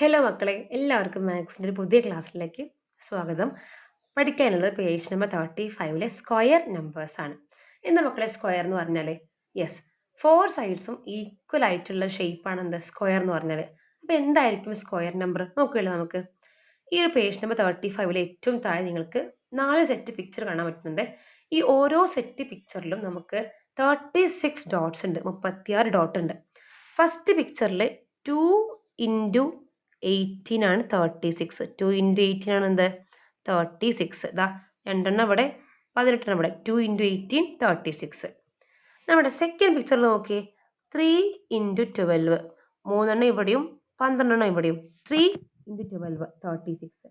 Hello മക്കളെ എല്ലാവർക്കും മാത്സിന്റെ പുതിയ ക്ലാസ്സിലേക്ക് സ്വാഗതം. പഠിക്കാനുള്ളത് പേജ് നമ്പർ തേർട്ടി ഫൈവിലെ സ്ക്വയർ നമ്പേഴ്സ് ആണ്. എന്ന മക്കളെ സ്ക്വയർ എന്ന് പറഞ്ഞാൽ യെസ് ഫോർ സൈഡ്സും ഈക്വൽ ആയിട്ടുള്ള ഷേപ്പാണ് എന്താ സ്ക്വയർ എന്ന് പറഞ്ഞാൽ അപ്പോൾ എന്തായിരിക്കും സ്ക്വയർ നമ്പർ നോക്കുകയല്ലോ നമുക്ക്. ഈ ഒരു പേജ് നമ്പർ തേർട്ടി ഫൈവിലെ ഏറ്റവും താഴെ നിങ്ങൾക്ക് നാല് സെറ്റ് പിക്ചർ കാണാൻ പറ്റുന്നുണ്ട്. ഈ ഓരോ സെറ്റ് പിക്ചറിലും നമുക്ക് തേർട്ടി സിക്സ് ഡോട്ട്സ് ഉണ്ട് മുപ്പത്തിയാറ് ഡോട്ട് ഉണ്ട്. ഫസ്റ്റ് പിക്ചറിൽ ടു ഇന്റു എയ്റ്റീൻ ആണ് thirty six two into eighteen ആണ് എന്ത്? തേർട്ടി സിക്സ് ഇതാ രണ്ടെണ്ണം ഇവിടെ പതിനെട്ടെണ്ണം ഇവിടെ two into eighteen thirty six നമ്മുടെ സെക്കൻഡ് പിക്ചറിൽ നോക്കിയേ ത്രീ ഇന്റു ട്വൽവ് മൂന്നെണ്ണം ഇവിടെയും പന്ത്രണ്ടെണ്ണം ഇവിടെയും. Three into twelve thirty six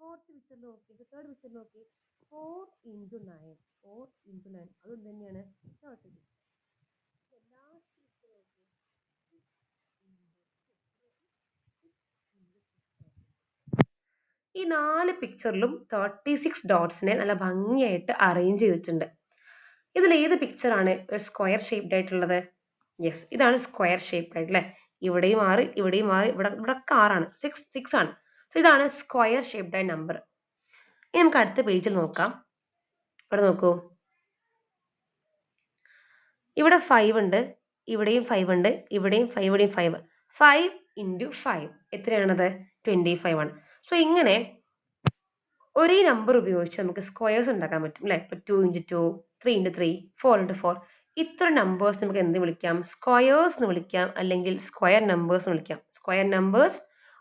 fourth picture നോക്കി. തേർഡ് പിക്ചർ നോക്കി. Four into nine four into nine അതും തന്നെയാണ് തേർട്ടി സിക്സ് ലാസ്റ്റ് പിക്ചർ നോക്കി ഈ നാല് പിക്ചറിലും തേർട്ടി സിക്സ് ഡോട്ട്സിനെ നല്ല ഭംഗിയായിട്ട് അറേഞ്ച് ചെയ്തിട്ടുണ്ട്. ഇതിൽ ഏത് പിക്ചറാണ് ഒരു സ്ക്വയർ ഷേപ്ഡ് ആയിട്ടുള്ളത്? യെസ് ഇതാണ് സ്ക്വയർ ഷേപ്ഡ് ആയിട്ട് ഇവിടെയും ആറ് ഇവിടെയും ആറ് ഇവിടെ ഇവിടെ ആറാണ്. സിക്സ് സിക്സ് ആണ്. സോ ഇതാണ് സ്ക്വയർ ഷേപ്ഡ് ആയ നമ്പർ ഇനി നമുക്ക് അടുത്ത പേജിൽ നോക്കാം. ഇവിടെ നോക്കൂ. ഇവിടെ ഫൈവ് ഉണ്ട് ഇവിടെയും ഫൈവ് ഉണ്ട് ഇവിടെയും ഫൈവ് ഇവിടെയും ഫൈവ് ഫൈവ് ഇന്റു ഫൈവ് എത്രയാണത്? ട്വന്റി ഫൈവ് ആണ്. സോ ഇങ്ങനെ ഒരേ നമ്പർ ഉപയോഗിച്ച് നമുക്ക് സ്ക്വയേഴ്സ് ഉണ്ടാക്കാൻ പറ്റും അല്ലേ? ഇപ്പൊ two into two three into three four into four ഇത്ര നമ്പേഴ്സ് നമുക്ക് എന്ത് വിളിക്കാം? സ്ക്വയേഴ്സ് എന്ന് വിളിക്കാം അല്ലെങ്കിൽ സ്ക്വയർ നമ്പേഴ്സ് എന്ന് വിളിക്കാം. സ്ക്വയർ നമ്പേഴ്സ്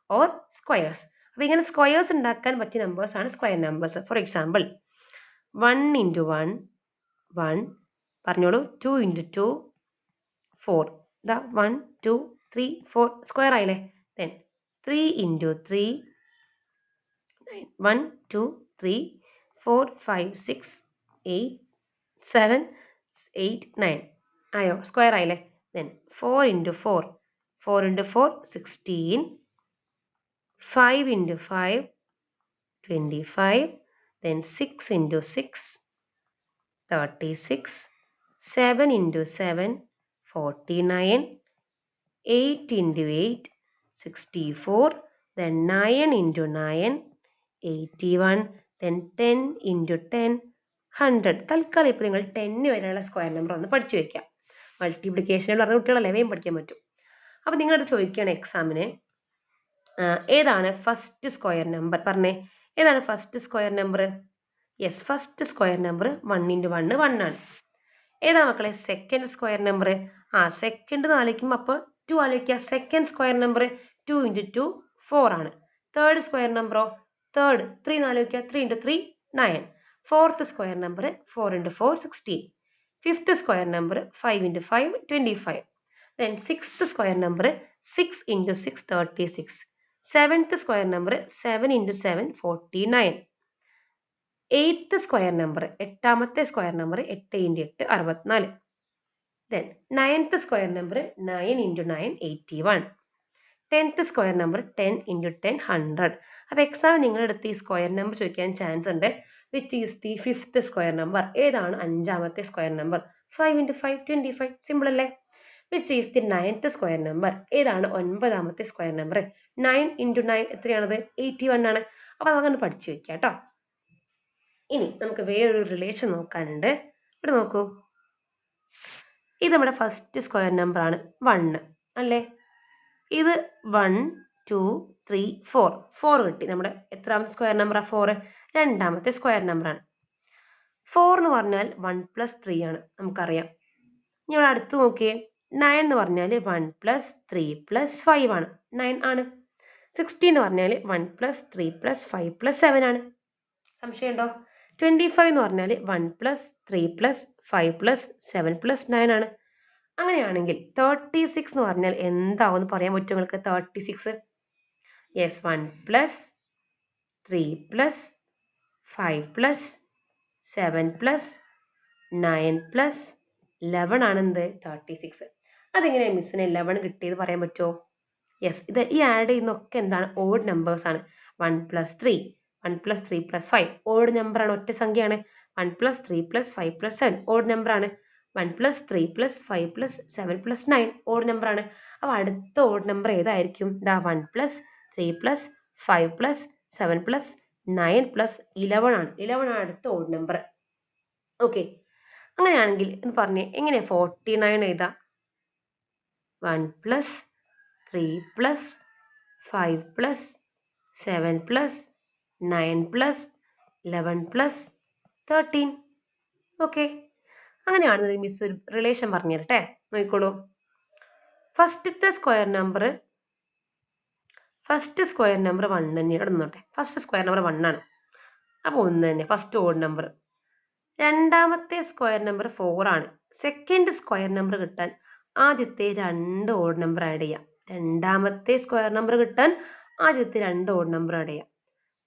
ഓർ സ്ക്വയേഴ്സ് അപ്പൊ ഇങ്ങനെ സ്ക്വയേഴ്സ് ഉണ്ടാക്കാൻ പറ്റിയ നമ്പേഴ്സ് ആണ് square numbers for example one into one one പറഞ്ഞോളൂ ടു ഇന്റു ടു ഫോർ ഇതാ one two three four square ആയില്ലേ? Then three into three one two three four five six eight seven eight nine ആയോ? Square ആയില്ലേ? Then four into four four into four sixteen five into five twenty five then six into six thirty six seven into seven forty nine eight into eight sixty four then nine into nine eighty one then ten into ten hundred തൽക്കാലം ഇപ്പോൾ നിങ്ങൾ ten വരെയുള്ള square number ഒന്ന് പഠിച്ചു വെക്കാം മൾട്ടിപ്ലിക്കേഷനിൽ പറഞ്ഞ കുട്ടികളല്ലേ വേഗം പഠിക്കാൻ പറ്റും. അപ്പോൾ നിങ്ങളോട് ചോദിക്കുകയാണ് എക്സാമിന് ഏതാണ് ഫസ്റ്റ് സ്ക്വയർ നമ്പർ പറഞ്ഞേ ഏതാണ് first square number yes first square number one into one ആണ്. ഏതാ മക്കളെ സെക്കൻഡ് സ്ക്വയർ നമ്പർ ആ സെക്കൻഡ് നാലേക്കും അപ്പോൾ ടു ആലോചിക്കുക. Second square number two into two four ആണ്. തേർഡ് സ്ക്വയർ നമ്പറോ തേർഡ് ത്രീ നാല് വയ്ക്കുക three into three nine fourth square number four into four sixteen fifth square number five into five twenty five then sixth square number six into six thirty six seventh square number seven into seven forty nine eighth square number എട്ടാമത്തെ square number എട്ട് ഇന്റു എട്ട് അറുപത്തിനാല്. Then ninth square number nine into nine eighty one tenth square number ten into ten hundred അപ്പോൾ exam നിങ്ങളുടെ അടുത്ത് ഈ square number ചോദിക്കാൻ ചാൻസ് ഉണ്ട് which is the fifth square number ഏതാണ് അഞ്ചാമത്തെ square number five into five twenty five simple അല്ലേ? Which is the ninth square number ഏതാണ് ഒൻപതാമത്തെ square number nine into nine എത്രയാണത്? Eighty one ആണ്. അപ്പോൾ അതങ്ങനെ പഠിച്ചു വയ്ക്കുക കേട്ടോ ഇനി നമുക്ക് വേറൊരു റിലേഷൻ നോക്കാനുണ്ട്. ഇവിടെ നോക്കൂ. ഇത് നമ്മുടെ ഫസ്റ്റ് സ്ക്വയർ നമ്പർ ആണ്. വണ്ണ് അല്ലേ? ഇത് one two three four four കിട്ടി. നമ്മുടെ എത്രാമത്തെ സ്ക്വയർ നമ്പറാണ് ഫോർ രണ്ടാമത്തെ സ്ക്വയർ നമ്പറാണ് ഫോർ എന്ന് പറഞ്ഞാൽ വൺ പ്ലസ് ത്രീ ആണ്. നമുക്കറിയാം. ഇനി ഇവിടെ അടുത്ത് നോക്കിയേ. നയൻ എന്ന് പറഞ്ഞാൽ one plus three plus five ആണ്. നയൻ ആണ്. സിക്സ്റ്റീൻ എന്ന് പറഞ്ഞാൽ one plus three plus five plus seven ആണ്. സംശയമുണ്ടോ? ട്വന്റി ഫൈവ് എന്ന് പറഞ്ഞാൽ one plus three plus five plus seven plus nine ആണ്. അങ്ങനെയാണെങ്കിൽ തേർട്ടി സിക്സ് എന്ന് പറഞ്ഞാൽ എന്താവും പറയാൻ പറ്റും നിങ്ങൾക്ക്? Thirty six yes one plus three plus five plus seven plus nine plus eleven ആണ് എന്ത്? തേർട്ടി സിക്സ് അതെങ്ങനെയാണ് മിസ്സിന് ലെവൻ കിട്ടിയത് പറയാൻ പറ്റുമോ? യെസ് ഇത് ഈ ആഡ് ചെയ്യുന്നൊക്കെ എന്താണ്? ഓഡ് നമ്പേഴ്സ് ആണ്. One plus three one plus three plus five odd number ആണ് ഒറ്റ സംഖ്യയാണ്. One plus three plus five plus seven odd number ആണ്. One plus three plus five plus seven plus nine odd number ആണ്. അപ്പോൾ അടുത്ത odd number ഏതായിരിക്കും? ദാ one plus three plus five plus seven plus nine plus eleven ആണ്. Eleven ആണ് അടുത്ത odd number okay അങ്ങനെയാണെങ്കിൽ എന്ന് പറഞ്ഞേ എങ്ങനെയാ ഫോർട്ടി നയൻ എഴുതാം? One plus three plus five plus seven plus nine plus eleven plus thirteen okay അങ്ങനെയാണ് miss ഒരു റിലേഷൻ പറഞ്ഞു തരട്ടെ നോക്കിക്കോളൂ. ഫസ്റ്റത്തെ square number first square number one തന്നെയാണ് നിന്നോട്ടെ ഫസ്റ്റ് സ്ക്വയർ നമ്പർ വൺ ആണ്. അപ്പോൾ ഒന്ന് തന്നെ ഫസ്റ്റ് ഓഡ് നമ്പർ രണ്ടാമത്തെ സ്ക്വയർ നമ്പർ ഫോർ ആണ്. സെക്കൻഡ് സ്ക്വയർ നമ്പർ കിട്ടാൻ ആദ്യത്തെ രണ്ട് ഓഡ് നമ്പർ ആഡ് ചെയ്യാം. രണ്ടാമത്തെ സ്ക്വയർ നമ്പർ കിട്ടാൻ ആദ്യത്തെ രണ്ട് ഓഡ് നമ്പർ ആഡ് ചെയ്യാം.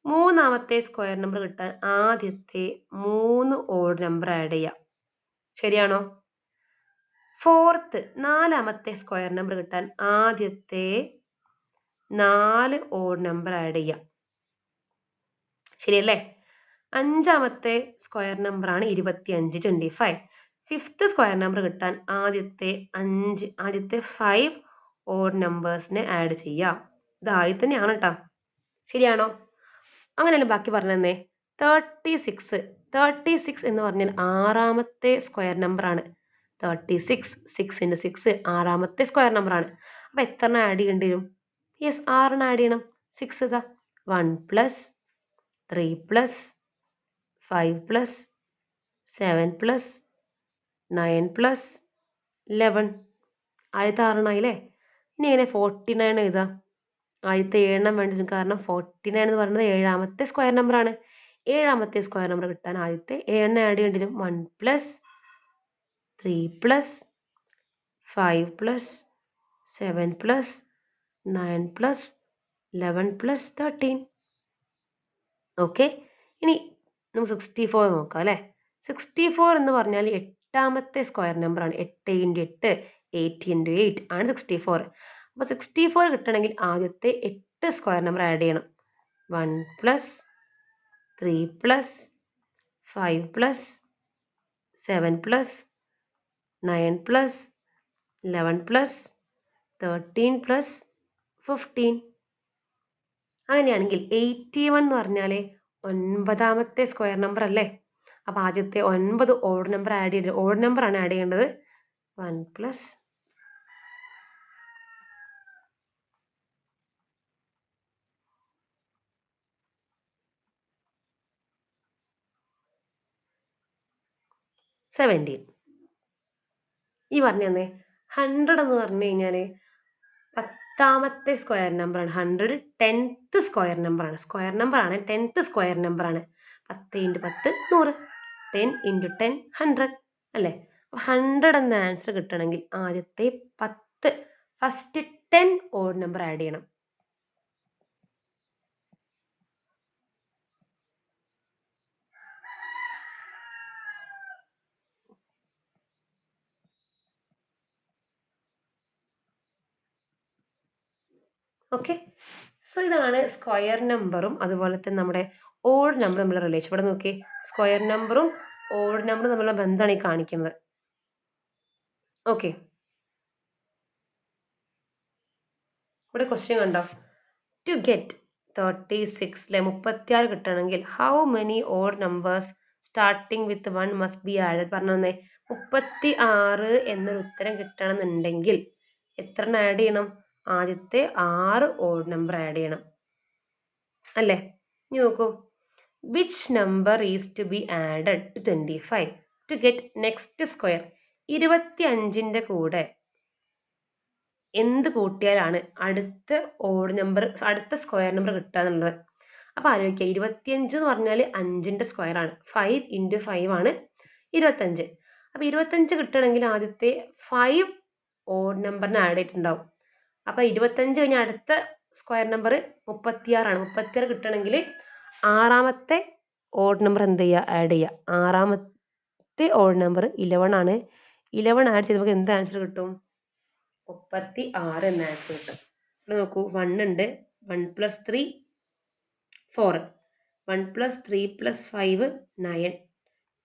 മൂന്നാമത്തെ സ്ക്വയർ നമ്പർ കിട്ടാൻ ആദ്യത്തെ മൂന്ന് ഓഡ് നമ്പർ ആഡ് ചെയ്യാം. ശരിയാണോ? ഫോർത്ത് നാലാമത്തെ സ്ക്വയർ നമ്പർ കിട്ടാൻ ആദ്യത്തെ നാല് ഓഡ് നമ്പർ ആഡ് ചെയ്യാം. ശരിയല്ലേ? അഞ്ചാമത്തെ സ്ക്വയർ നമ്പർ ആണ് ഇരുപത്തി അഞ്ച് twenty five fifth square number കിട്ടാൻ ആദ്യത്തെ അഞ്ച് ആദ്യത്തെ ഫൈവ് ഓഡ് നമ്പേഴ്സിനെ ആഡ് ചെയ്യാം. ഇതായി തന്നെയാണ് കേട്ടോ ശരിയാണോ? അങ്ങനെയല്ല ബാക്കി പറഞ്ഞേ തേർട്ടി സിക്സ് തേർട്ടി സിക്സ് എന്ന് പറഞ്ഞാൽ ആറാമത്തെ സ്ക്വയർ നമ്പർ ആണ്. Thirty six six into six ആറാമത്തെ സ്ക്വയർ നമ്പർ ആണ്. അപ്പോൾ എത്ര ആഡ് ചെയ്യേണ്ടി വരും? യെസ് ആറിന് ആഡ് ചെയ്യണം. സിക്സ് ഇതാ. One plus three plus five plus seven plus nine plus eleven ആദ്യത്തെ ആറെണ്ണായില്ലേ ഇനി എങ്ങനെ ഫോർട്ടി നയൻ എഴുതാം. ആദ്യത്തെ ഏഴെണ്ണം വേണ്ടി വരും കാരണം ഫോർട്ടി നയൻ എന്ന് പറയുന്നത് ഏഴാമത്തെ സ്ക്വയർ നമ്പർ ആണ്. ഏഴാമത്തെ സ്ക്വയർ നമ്പർ കിട്ടാൻ ആദ്യത്തെ എണ്ണ ആഡ് ചെയ്യേണ്ടി വരും one plus three plus five plus seven plus nine plus eleven plus thirteen okay ഇനി നമുക്ക് സിക്സ്റ്റി ഫോർ നോക്കാം അല്ലേ? സിക്സ്റ്റി ഫോർ എന്ന് പറഞ്ഞാൽ എട്ടാമത്തെ സ്ക്വയർ നമ്പർ ആണ്. എട്ട് ഇന്റു എട്ട് എയ്റ്റ് ഇന്റു എയ്റ്റ് ആണ് സിക്സ്റ്റി ഫോർ അപ്പോൾ സിക്സ്റ്റി ഫോർ കിട്ടണമെങ്കിൽ ആദ്യത്തെ എട്ട് സ്ക്വയർ നമ്പർ ആഡ് ചെയ്യണം. One plus three plus five plus seven plus nine plus eleven plus thirteen plus fifteen അങ്ങനെയാണെങ്കിൽ എയ്റ്റി വൺ എന്ന് പറഞ്ഞാൽ ഒൻപതാമത്തെ സ്ക്വയർ നമ്പർ അല്ലേ? അപ്പോൾ ആദ്യത്തെ ഒൻപത് ഓഡ് നമ്പർ ആഡ് ചെയ്ത് ഓഡ് നമ്പർ ആണ് ആഡ് ചെയ്യേണ്ടത്. വൺ പ്ലസ് സെവന്റീൻ ഈ പറഞ്ഞു തന്നെ ഹൺഡ്രഡ് എന്ന് പറഞ്ഞു കഴിഞ്ഞാൽ പത്താമത്തെ സ്ക്വയർ നമ്പർ ആണ്. ഹൺഡ്രഡ് ടെൻത്ത് സ്ക്വയർ നമ്പർ ആണ്. സ്ക്വയർ നമ്പർ ആണ് ടെൻത്ത് സ്ക്വയർ നമ്പർ ആണ്. പത്ത് ഇന്റു പത്ത് നൂറ്. ടെൻ ഇന്റു ടെൻ ഹൺഡ്രഡ് അല്ലേ? ഹൺഡ്രഡ് എന്ന ആൻസർ കിട്ടണമെങ്കിൽ ആദ്യത്തെ പത്ത് first ten odd number add ചെയ്യണം. ഓക്കെ സോ ഇതാണ് സ്ക്വയർ നമ്പറും അതുപോലെ തന്നെ നമ്മുടെ ഓഡ് നമ്പർ നമ്മൾ റിലേഷൻ ഇവിടെ നോക്കിയേ. സ്ക്വയർ നമ്പറും ഓഡ് നമ്പറും തമ്മിലുള്ള ബന്ധമാണ് ഈ കാണിക്കുന്നത്. ഓക്കെ ഇവിടെ ക്വസ്റ്റ്യൻ കണ്ടോ? ടു ഗെറ്റ് തേർട്ടി സിക്സിലെ മുപ്പത്തിയാറ് കിട്ടണമെങ്കിൽ how many odd numbers starting with one must be added പറഞ്ഞു തന്നെ മുപ്പത്തി ആറ് എന്നൊരു ഉത്തരം കിട്ടണമെന്നുണ്ടെങ്കിൽ എത്ര ആഡ് ചെയ്യണം? ആദ്യത്തെ ആറ് ഓഡ് നമ്പർ ആഡ് ചെയ്യണം. അല്ലേ? ഇനി നോക്കൂ. Which number is to be added to twenty five to get next square ഇരുപത്തി അഞ്ചിന്റെ കൂടെ എന്ത് കൂട്ടിയാലാണ് അടുത്ത ഓഡ് നമ്പർ അടുത്ത സ്ക്വയർ നമ്പർ കിട്ടുക എന്നുള്ളത്. അപ്പോൾ ആലോചിക്കുക. ഇരുപത്തിയഞ്ച് എന്ന് പറഞ്ഞാൽ അഞ്ചിന്റെ സ്ക്വയർ ആണ്. ഫൈവ് ഇന്റു ഫൈവ് ആണ് ഇരുപത്തഞ്ച് അപ്പോൾ ഇരുപത്തഞ്ച് കിട്ടണമെങ്കിൽ ആദ്യത്തെ ഫൈവ് ഓഡ് നമ്പറിന് ആഡ് ചെയ്തിട്ടുണ്ടാവും. അപ്പോൾ ഇരുപത്തഞ്ച് കഴിഞ്ഞ അടുത്ത സ്ക്വയർ നമ്പർ മുപ്പത്തിയാറാണ്. മുപ്പത്തിയാറ് കിട്ടണമെങ്കിൽ ആറാമത്തെ ഓഡ് നമ്പർ എന്ത് ചെയ്യുക ആഡ് ചെയ്യുക ആറാമത്തെ ഓഡ് നമ്പർ ഇലവൺ ആണ്. ഇലവൺ ആഡ് ചെയ്ത് നമുക്ക് എന്ത് ആൻസർ കിട്ടും? മുപ്പത്തി ആറ് എന്ന ആൻസർ കിട്ടും. ഇവിടെ നോക്കൂ. വൺ ഉണ്ട്. One plus three four one plus three plus five nine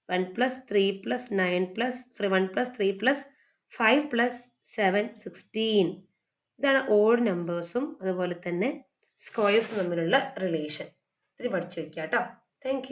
one plus three plus nine plus sorry one plus three plus five plus seven sixteen ഇതാണ് ഓഡ് നമ്പേഴ്സും അതുപോലെ തന്നെ സ്ക്വയേഴ്സും തമ്മിലുള്ള റിലേഷൻ ഇത് പഠിച്ചു വെക്കുക കേട്ടോ താങ്ക്